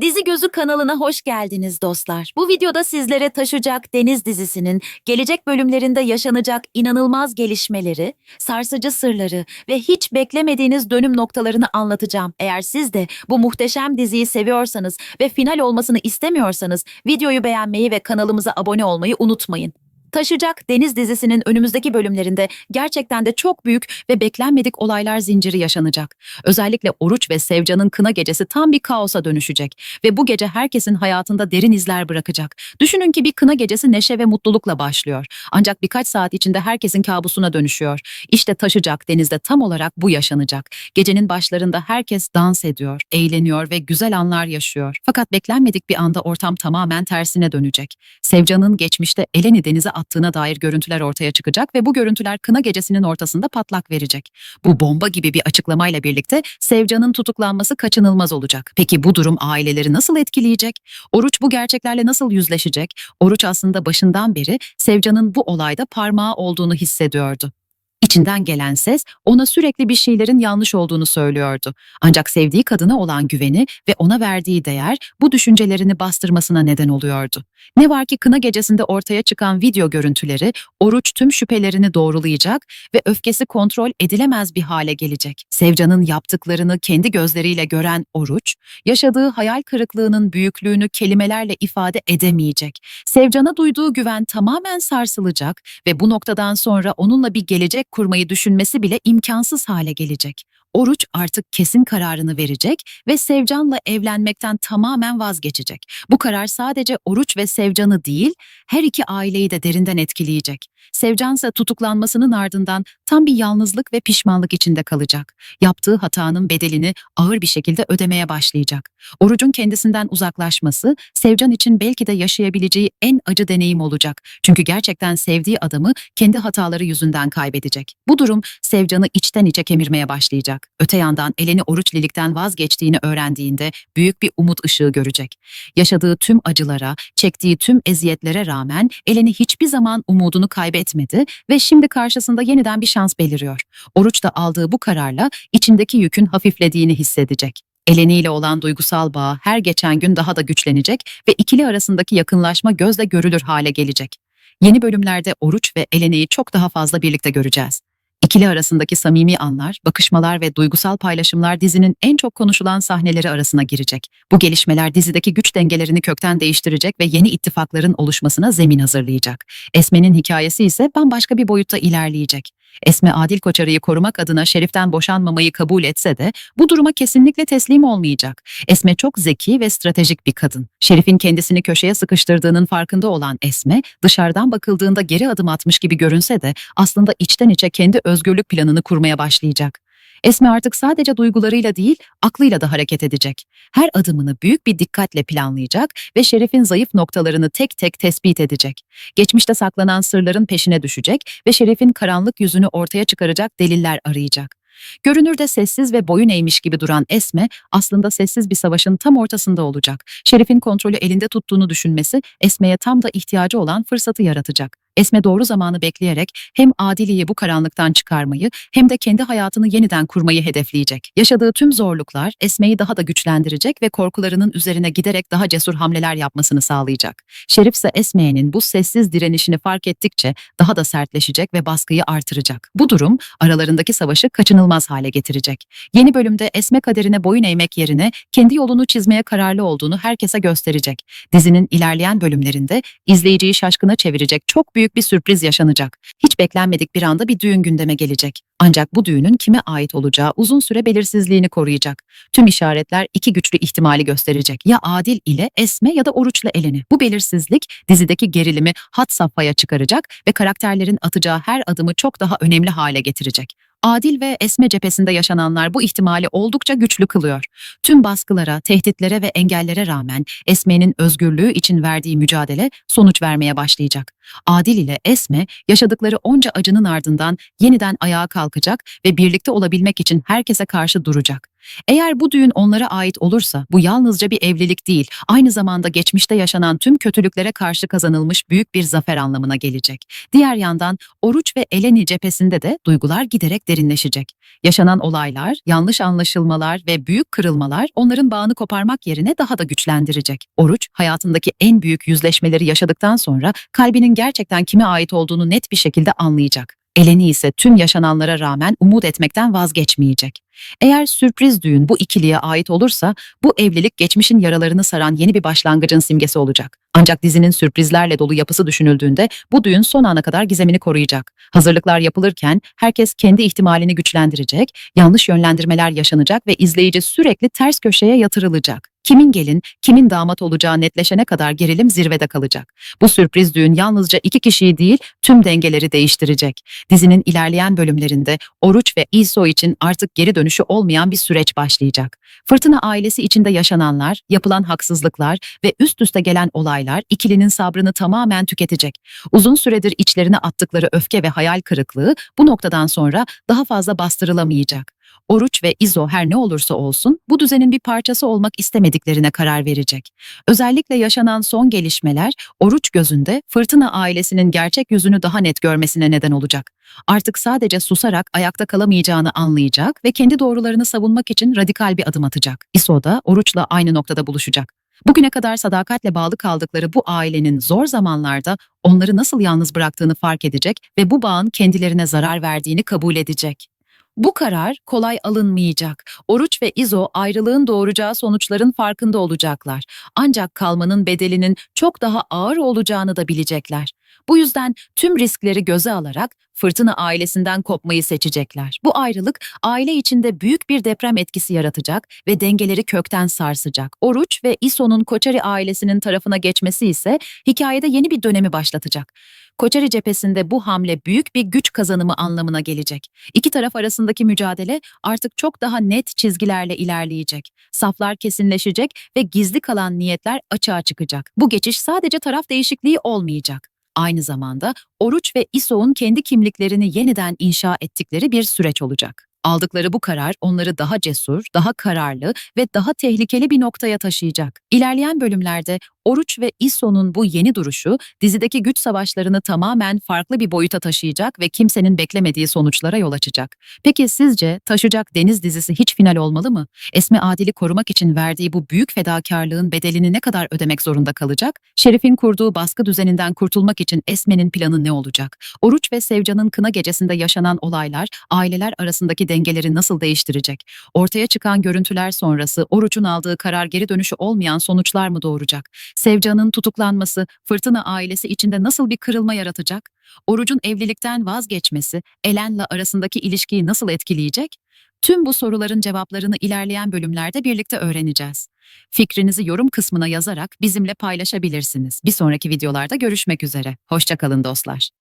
Dizi Gözü kanalına hoş geldiniz dostlar. Bu videoda sizlere Taşacak Deniz dizisinin gelecek bölümlerinde yaşanacak inanılmaz gelişmeleri, sarsıcı sırları ve hiç beklemediğiniz dönüm noktalarını anlatacağım. Eğer siz de bu muhteşem diziyi seviyorsanız ve final olmasını istemiyorsanız videoyu beğenmeyi ve kanalımıza abone olmayı unutmayın. Taşacak Deniz dizisinin önümüzdeki bölümlerinde gerçekten de çok büyük ve beklenmedik olaylar zinciri yaşanacak. Özellikle Oruç ve Sevcan'ın kına gecesi tam bir kaosa dönüşecek ve bu gece herkesin hayatında derin izler bırakacak. Düşünün ki bir kına gecesi neşe ve mutlulukla başlıyor. Ancak birkaç saat içinde herkesin kabusuna dönüşüyor. İşte Taşacak Deniz'de tam olarak bu yaşanacak. Gecenin başlarında herkes dans ediyor, eğleniyor ve güzel anlar yaşıyor. Fakat beklenmedik bir anda ortam tamamen tersine dönecek. Sevcan'ın geçmişte Eleni denize attığına dair görüntüler ortaya çıkacak ve bu görüntüler kına gecesinin ortasında patlak verecek. Bu bomba gibi bir açıklamayla birlikte Sevcan'ın tutuklanması kaçınılmaz olacak. Peki bu durum aileleri nasıl etkileyecek? Oruç bu gerçeklerle nasıl yüzleşecek? Oruç aslında başından beri Sevcan'ın bu olayda parmağı olduğunu hissediyordu. İçinden gelen ses ona sürekli bir şeylerin yanlış olduğunu söylüyordu. Ancak sevdiği kadına olan güveni ve ona verdiği değer bu düşüncelerini bastırmasına neden oluyordu. Ne var ki kına gecesinde ortaya çıkan video görüntüleri Oruç tüm şüphelerini doğrulayacak ve öfkesi kontrol edilemez bir hale gelecek. Sevcan'ın yaptıklarını kendi gözleriyle gören Oruç, yaşadığı hayal kırıklığının büyüklüğünü kelimelerle ifade edemeyecek. Sevcan'a duyduğu güven tamamen sarsılacak ve bu noktadan sonra onunla bir gelecek kurmayı düşünmesi bile imkansız hale gelecek. Oruç artık kesin kararını verecek ve Sevcan'la evlenmekten tamamen vazgeçecek. Bu karar sadece Oruç ve Sevcan'ı değil, her iki aileyi de derinden etkileyecek. Sevcan ise tutuklanmasının ardından tam bir yalnızlık ve pişmanlık içinde kalacak. Yaptığı hatanın bedelini ağır bir şekilde ödemeye başlayacak. Oruç'un kendisinden uzaklaşması Sevcan için belki de yaşayabileceği en acı deneyim olacak. Çünkü gerçekten sevdiği adamı kendi hataları yüzünden kaybedecek. Bu durum Sevcan'ı içten içe kemirmeye başlayacak. Öte yandan Eleni Oruç Lilik'ten vazgeçtiğini öğrendiğinde büyük bir umut ışığı görecek. Yaşadığı tüm acılara, çektiği tüm eziyetlere rağmen Eleni hiçbir zaman umudunu kaybetmedi ve şimdi karşısında yeniden bir şans beliriyor. Oruç da aldığı bu kararla içindeki yükün hafiflediğini hissedecek. Eleni ile olan duygusal bağ her geçen gün daha da güçlenecek ve ikili arasındaki yakınlaşma gözle görülür hale gelecek. Yeni bölümlerde Oruç ve Eleni'yi çok daha fazla birlikte göreceğiz. İkili arasındaki samimi anlar, bakışmalar ve duygusal paylaşımlar dizinin en çok konuşulan sahneleri arasına girecek. Bu gelişmeler dizideki güç dengelerini kökten değiştirecek ve yeni ittifakların oluşmasına zemin hazırlayacak. Esme'nin hikayesi ise bambaşka bir boyutta ilerleyecek. Esme Adil Koçarı'yı korumak adına Şerif'ten boşanmamayı kabul etse de bu duruma kesinlikle teslim olmayacak. Esme çok zeki ve stratejik bir kadın. Şerif'in kendisini köşeye sıkıştırdığının farkında olan Esme, dışarıdan bakıldığında geri adım atmış gibi görünse de aslında içten içe kendi özgürlük planını kurmaya başlayacak. Esme artık sadece duygularıyla değil, aklıyla da hareket edecek. Her adımını büyük bir dikkatle planlayacak ve Şerif'in zayıf noktalarını tek tek tespit edecek. Geçmişte saklanan sırların peşine düşecek ve Şerif'in karanlık yüzünü ortaya çıkaracak deliller arayacak. Görünürde sessiz ve boyun eğmiş gibi duran Esme aslında sessiz bir savaşın tam ortasında olacak. Şerif'in kontrolü elinde tuttuğunu düşünmesi Esme'ye tam da ihtiyacı olan fırsatı yaratacak. Esme doğru zamanı bekleyerek hem Adili'yi bu karanlıktan çıkarmayı hem de kendi hayatını yeniden kurmayı hedefleyecek. Yaşadığı tüm zorluklar Esme'yi daha da güçlendirecek ve korkularının üzerine giderek daha cesur hamleler yapmasını sağlayacak. Şerif ise Esme'nin bu sessiz direnişini fark ettikçe daha da sertleşecek ve baskıyı artıracak. Bu durum aralarındaki savaşı kaçınılmaz hale getirecek. Yeni bölümde Esme kaderine boyun eğmek yerine kendi yolunu çizmeye kararlı olduğunu herkese gösterecek. Dizinin ilerleyen bölümlerinde izleyiciyi şaşkına çevirecek çok büyük bir sürpriz yaşanacak. Hiç beklenmedik bir anda bir düğün gündeme gelecek. Ancak bu düğünün kime ait olacağı uzun süre belirsizliğini koruyacak. Tüm işaretler iki güçlü ihtimali gösterecek. Ya Adil ile Esme ya da Oruç'la Eleni. Bu belirsizlik dizideki gerilimi hat safhaya çıkaracak ve karakterlerin atacağı her adımı çok daha önemli hale getirecek. Adil ve Esme cephesinde yaşananlar bu ihtimali oldukça güçlü kılıyor. Tüm baskılara, tehditlere ve engellere rağmen Esme'nin özgürlüğü için verdiği mücadele sonuç vermeye başlayacak. Adil ile Esme yaşadıkları onca acının ardından yeniden ayağa kalkacak ve birlikte olabilmek için herkese karşı duracak. Eğer bu düğün onlara ait olursa bu yalnızca bir evlilik değil, aynı zamanda geçmişte yaşanan tüm kötülüklere karşı kazanılmış büyük bir zafer anlamına gelecek. Diğer yandan Oruç ve Eleni cephesinde de duygular giderek derinleşecek. Yaşanan olaylar, yanlış anlaşılmalar ve büyük kırılmalar onların bağını koparmak yerine daha da güçlendirecek. Oruç, hayatındaki en büyük yüzleşmeleri yaşadıktan sonra kalbinin gerçekten kime ait olduğunu net bir şekilde anlayacak. Eleni ise tüm yaşananlara rağmen umut etmekten vazgeçmeyecek. Eğer sürpriz düğün bu ikiliye ait olursa bu evlilik geçmişin yaralarını saran yeni bir başlangıcın simgesi olacak. Ancak dizinin sürprizlerle dolu yapısı düşünüldüğünde bu düğün son ana kadar gizemini koruyacak. Hazırlıklar yapılırken herkes kendi ihtimalini güçlendirecek, yanlış yönlendirmeler yaşanacak ve izleyici sürekli ters köşeye yatırılacak. Kimin gelin, kimin damat olacağı netleşene kadar gerilim zirvede kalacak. Bu sürpriz düğün yalnızca iki kişiyi değil, tüm dengeleri değiştirecek. Dizinin ilerleyen bölümlerinde Oruç ve İso için artık geri dönüşü olmayan bir süreç başlayacak. Fırtına ailesi içinde yaşananlar, yapılan haksızlıklar ve üst üste gelen olaylar ikilinin sabrını tamamen tüketecek. Uzun süredir içlerine attıkları öfke ve hayal kırıklığı bu noktadan sonra daha fazla bastırılamayacak. Oruç ve İzo her ne olursa olsun bu düzenin bir parçası olmak istemediklerine karar verecek. Özellikle yaşanan son gelişmeler Oruç gözünde Fırtına ailesinin gerçek yüzünü daha net görmesine neden olacak. Artık sadece susarak ayakta kalamayacağını anlayacak ve kendi doğrularını savunmak için radikal bir adım atacak. İso da Oruç'la aynı noktada buluşacak. Bugüne kadar sadakatle bağlı kaldıkları bu ailenin zor zamanlarda onları nasıl yalnız bıraktığını fark edecek ve bu bağın kendilerine zarar verdiğini kabul edecek. Bu karar kolay alınmayacak. Oruç ve İzo ayrılığın doğuracağı sonuçların farkında olacaklar. Ancak kalmanın bedelinin çok daha ağır olacağını da bilecekler. Bu yüzden tüm riskleri göze alarak Fırtına ailesinden kopmayı seçecekler. Bu ayrılık aile içinde büyük bir deprem etkisi yaratacak ve dengeleri kökten sarsacak. Oruç ve İso'nun Koçari ailesinin tarafına geçmesi ise hikayede yeni bir dönemi başlatacak. Koçari cephesinde bu hamle büyük bir güç kazanımı anlamına gelecek. İki taraf arasındaki mücadele artık çok daha net çizgilerle ilerleyecek. Saflar kesinleşecek ve gizli kalan niyetler açığa çıkacak. Bu geçiş sadece taraf değişikliği olmayacak. Aynı zamanda Oruç ve İso'nun kendi kimliklerini yeniden inşa ettikleri bir süreç olacak. Aldıkları bu karar onları daha cesur, daha kararlı ve daha tehlikeli bir noktaya taşıyacak. İlerleyen bölümlerde Oruç ve İso'nun bu yeni duruşu dizideki güç savaşlarını tamamen farklı bir boyuta taşıyacak ve kimsenin beklemediği sonuçlara yol açacak. Peki sizce Taşacak Deniz dizisi hiç final olmalı mı? Esme Adil'i korumak için verdiği bu büyük fedakarlığın bedelini ne kadar ödemek zorunda kalacak? Şerif'in kurduğu baskı düzeninden kurtulmak için Esme'nin planı ne olacak? Oruç ve Sevcan'ın kına gecesinde yaşanan olaylar aileler arasındaki dengeleri nasıl değiştirecek? Ortaya çıkan görüntüler sonrası Oruç'un aldığı karar geri dönüşü olmayan sonuçlar mı doğuracak? Sevcan'ın tutuklanması Fırtına ailesi içinde nasıl bir kırılma yaratacak? Oruç'un evlilikten vazgeçmesi Elen'le arasındaki ilişkiyi nasıl etkileyecek? Tüm bu soruların cevaplarını ilerleyen bölümlerde birlikte öğreneceğiz. Fikrinizi yorum kısmına yazarak bizimle paylaşabilirsiniz. Bir sonraki videolarda görüşmek üzere. Hoşçakalın dostlar.